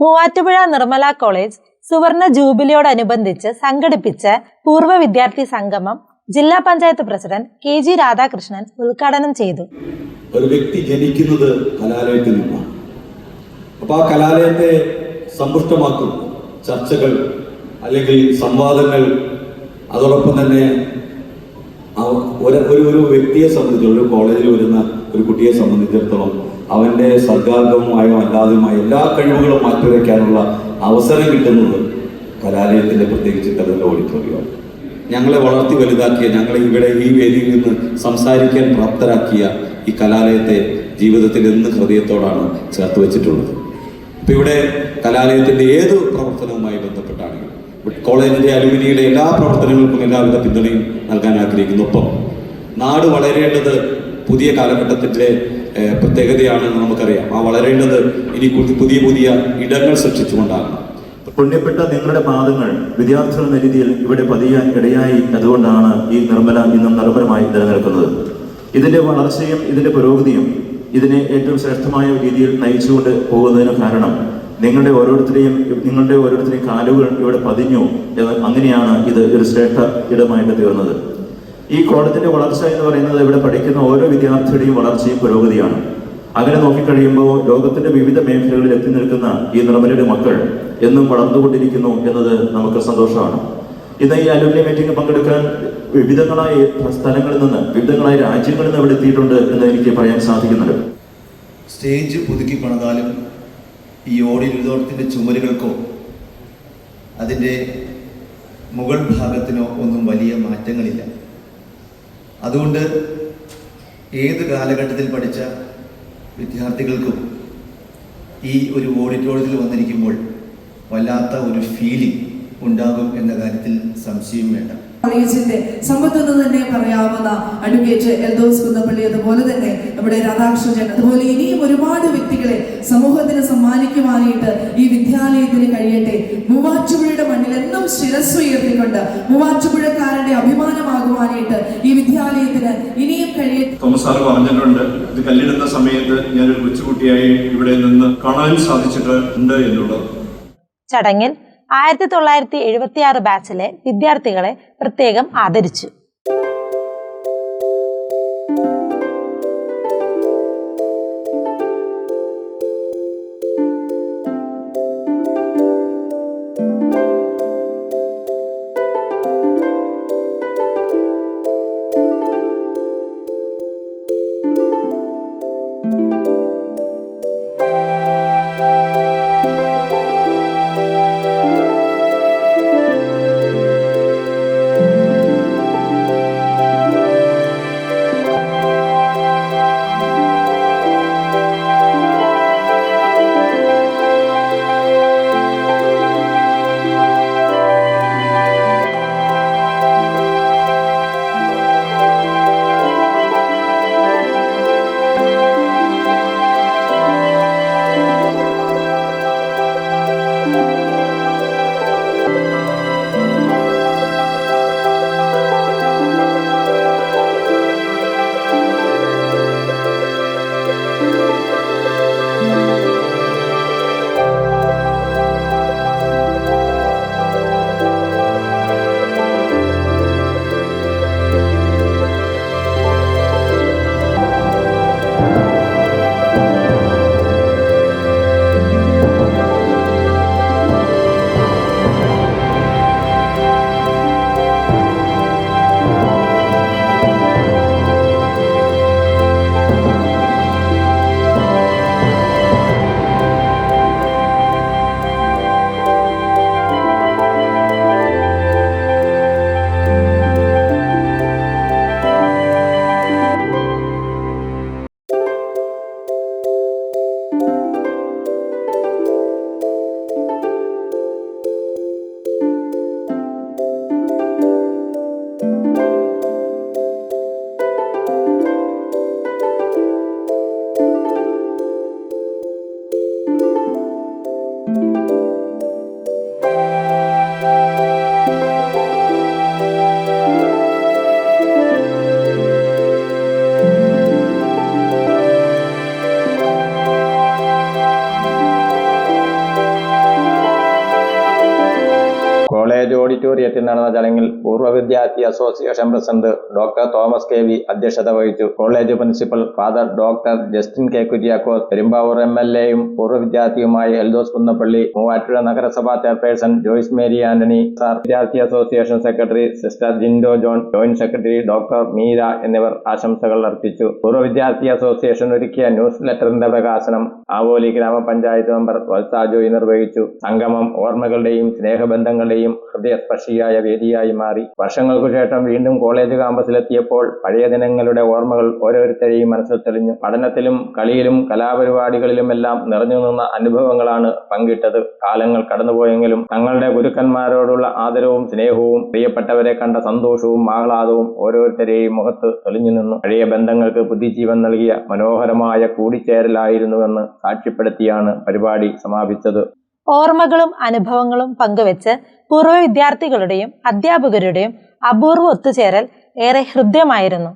Muvattupuzha Nirmala college സുവർണ ജൂബിലിയോടനുബന്ധിച്ച് സംഘടിപ്പിച്ച പൂർവ വിദ്യാർത്ഥി സംഗമം ജില്ലാ panchayat president K G Radhakrishnan ഉദ്ഘാടനം ചെയ്തു. ഒരു വ്യക്തി ജനിക്കുന്നത് കലാലയത്തിൽ നിന്നാണ്. അപ്പൊ ആ കലാലയത്തെ സമ്പുഷ്ടമാക്കും ചർച്ചകൾ അല്ലെങ്കിൽ സംവാദങ്ങൾ. അതോടൊപ്പം തന്നെ ഒരു ഒരു ഒരു വ്യക്തിയെ സംബന്ധിച്ച് ഒരു കോളേജിൽ വരുന്ന ഒരു കുട്ടിയെ സംബന്ധിച്ചിടത്തോളം അവന്റെ സർഗാംഗവുമായോ അല്ലാതെയുമായ എല്ലാ കഴിവുകളും മാറ്റിവെക്കാനുള്ള അവസരം കിട്ടുന്നത് കലാലയത്തിന്റെ പ്രത്യേകിച്ച് കഥകളുടെ ഓഡിറ്റോറിയമാണ് ഞങ്ങളെ വളർത്തി വലുതാക്കിയ ഞങ്ങളെ ഇവിടെ ഈ വേദിയിൽ നിന്ന് സംസാരിക്കാൻ പ്രാപ്തരാക്കിയ ഈ കലാലയത്തെ ജീവിതത്തിൽ എന്ന് ഹൃദയത്തോടാണ് ചേർത്ത് വെച്ചിട്ടുള്ളത്. ഇപ്പൊ ഇവിടെ കലാലയത്തിന്റെ ഏത് പ്രവർത്തനവുമായി ബന്ധപ്പെട്ടാണെങ്കിലും കോളേജിന്റെ അലുമിനിയുടെ എല്ലാ പ്രവർത്തനങ്ങൾക്കും എല്ലാവിധ പിന്തുണയും നൽകാൻ ആഗ്രഹിക്കുന്നു ഒപ്പം നാട് വളരേണ്ടത് പുതിയ കാലഘട്ടത്തിന്റെ ഏഹ്, പ്രത്യേകതയാണെന്ന് നമുക്കറിയാം. ആ വളരേണ്ടത് ഇനി പുതിയ പുതിയ ഇടങ്ങൾ സൃഷ്ടിച്ചുകൊണ്ടാകണം. പുണ്യപ്പെട്ട നിങ്ങളുടെ പാദങ്ങൾ വിദ്യാർത്ഥികൾ എന്ന രീതിയിൽ ഇവിടെ പതിയാൻ ഇടയായി അതുകൊണ്ടാണ് ഈ നിർമ്മല ഇന്നും നിർമ്മലമായി നിലനിൽക്കുന്നത്. ഇതിന്റെ വളർച്ചയും ഇതിന്റെ പുരോഗതിയും ഇതിനെ ഏറ്റവും ശ്രേഷ്ഠമായ രീതിയിൽ നയിച്ചുകൊണ്ട് പോകുന്നതിന് കാരണം നിങ്ങളുടെ ഓരോരുത്തരെയും നിങ്ങളുടെ ഓരോരുത്തരെയും കാലുകൾ ഇവിടെ പതിഞ്ഞു അങ്ങനെയാണ് ഇത് ഒരു ശ്രേഷ്ഠ ഇടമായിട്ട് തീർന്നത്. ഈ കോളേജിന്റെ വളർച്ച എന്ന് പറയുന്നത് ഇവിടെ പഠിക്കുന്ന ഓരോ വിദ്യാർത്ഥിയുടെയും വളർച്ചയും പുരോഗതിയാണ്. അങ്ങനെ നോക്കിക്കഴിയുമ്പോൾ ലോകത്തിന്റെ വിവിധ മേഖലകളിൽ എത്തി നിൽക്കുന്ന ഈ നിർമ്മലയുടെ മക്കൾ എന്നും വളർന്നുകൊണ്ടിരിക്കുന്നു എന്നത് നമുക്ക് സന്തോഷമാണ്. ഇന്ന് ഈ അലുമിനി മീറ്റിംഗ് പങ്കെടുക്കാൻ വിവിധങ്ങളായ സ്ഥലങ്ങളിൽ നിന്ന് വിവിധങ്ങളായ രാജ്യങ്ങളിൽ നിന്ന് ഇവിടെ എത്തിയിട്ടുണ്ട് എന്ന് എനിക്ക് പറയാൻ സാധിക്കുന്നുണ്ട്. സ്റ്റേജ് പുതുക്കി പണിതാലും ഈ ഓഡിറ്റോറിയത്തിന്റെ ചുമരുകൾക്കോ അതിന്റെ മുകൾ ഭാഗത്തിനോ ഒന്നും വലിയ മാറ്റങ്ങളില്ല. അതുകൊണ്ട് ഏത് കാലഘട്ടത്തിൽ പഠിച്ച വിദ്യാർത്ഥികൾക്കും ഈ ഒരു ഓഡിറ്റോറിയത്തിൽ വന്നിരിക്കുമ്പോൾ വല്ലാത്ത ഒരു ഫീലിംഗ് ഉണ്ടാകും എന്ന കാര്യത്തിൽ സംശയം വേണ്ട. കോളേജിന്റെ സമ്പത്തെന്ന് തന്നെ പറയാവുന്ന അഡ്വക്കേറ്റ് എൽദോസ് കുന്നപ്പള്ളി അതുപോലെ തന്നെ നമ്മുടെ രാധാകൃഷ്ണൻ. അതുപോലെ ഇനിയും ഒരുപാട് വ്യക്തികളെ സമൂഹത്തിന് സമ്മാനിക്കുവാനായിട്ട് ഈ വിദ്യാലയത്തിന് കഴിയട്ടെ. മൂവാറ്റുപുഴയുടെ മണ്ണിൽ എന്നും ശിരസ് ഉയർത്തിക്കൊണ്ട് മൂവാറ്റുപുഴക്കാരന്റെ അഭിമാനമാകുവാനായിട്ട് ഈ വിദ്യാലയത്തിന് ഇനിയും കഴിയട്ടെ തോമസ് സാർ പറഞ്ഞിട്ടുണ്ട് ഇത് കല്ലിടുന്ന സമയത്ത് ഞാനൊരു കൊച്ചുകുട്ടിയായി ഇവിടെ നിന്ന് കാണാൻ സാധിച്ചിട്ടുണ്ട് എന്നുള്ളത്. ചടങ്ങിൽ ആയിരത്തി തൊള്ളായിരത്തി എഴുപത്തി ആറ് ബാച്ചിലെ വിദ്യാർത്ഥികളെ പ്രത്യേകം ആദരിച്ചു. കോളേജ് ഓഡിറ്റോറിയത്തിൽ നടന്ന ചടങ്ങിൽ പൂർവ വിദ്യാർത്ഥി association president doctor Thomas K V അധ്യക്ഷത വഹിച്ചു. College principal father doctor Justin K Kuriakose Perumbavoor M L എയും പൂർവ വിദ്യാർത്ഥിയുമായ എൽദോസ് കുന്നപ്പള്ളി മൂവാറ്റുപുഴ നഗരസഭാ ചെയർപേഴ്സൺ ജോയിസ് മേരി ആന്റണി സാർ വിദ്യാർത്ഥി association secretary sister Jindo John joint secretary doctor Meera എന്നിവർ ആശംസകൾ അർപ്പിച്ചു. പൂർവ വിദ്യാർത്ഥി അസോസിയേഷൻ ഒരുക്കിയ ന്യൂസ് ലെറ്ററിന്റെ പ്രകാശനം ആവോലി ഗ്രാമപഞ്ചായത്ത് മെമ്പർ വത്സാജോയി നിർവഹിച്ചു. സംഗമം ഓർമ്മകളുടെയും സ്നേഹബന്ധങ്ങളുടെയും ഹൃദയസ്പർശിയായ വേദിയായി മാറി. വർഷങ്ങൾക്കു ശേഷം വീണ്ടും കോളേജ് കാമ്പസിലെത്തിയപ്പോൾ പഴയ ദിനങ്ങളുടെ ഓർമ്മകൾ ഓരോരുത്തരെയും മനസ്സിൽ തെളിഞ്ഞു. പഠനത്തിലും കളിയിലും കലാപരിപാടികളിലുമെല്ലാം നിറഞ്ഞു നിന്ന അനുഭവങ്ങളാണ് പങ്കിട്ടത്. കാലങ്ങൾ കടന്നുപോയെങ്കിലും തങ്ങളുടെ ഗുരുക്കന്മാരോടുള്ള ആദരവും സ്നേഹവും പ്രിയപ്പെട്ടവരെ കണ്ട സന്തോഷവും ആഹ്ലാദവും ഓരോരുത്തരെയും മുഖത്ത് തെളിഞ്ഞു നിന്നു. പഴയ ബന്ധങ്ങൾക്ക് ബുദ്ധിജീവൻ നൽകിയ മനോഹരമായ കൂടിച്ചേരലായിരുന്നുവെന്ന് സാക്ഷ്യപ്പെടുത്തിയാണ് പരിപാടി സമാപിച്ചത്. ഓർമ്മകളും അനുഭവങ്ങളും പങ്കുവെച്ച് പൂർവ വിദ്യാർത്ഥികളുടെയും അധ്യാപകരുടെയും അപൂർവ ഒത്തുചേരൽ ഏറെ ഹൃദ്യമായിരുന്നു.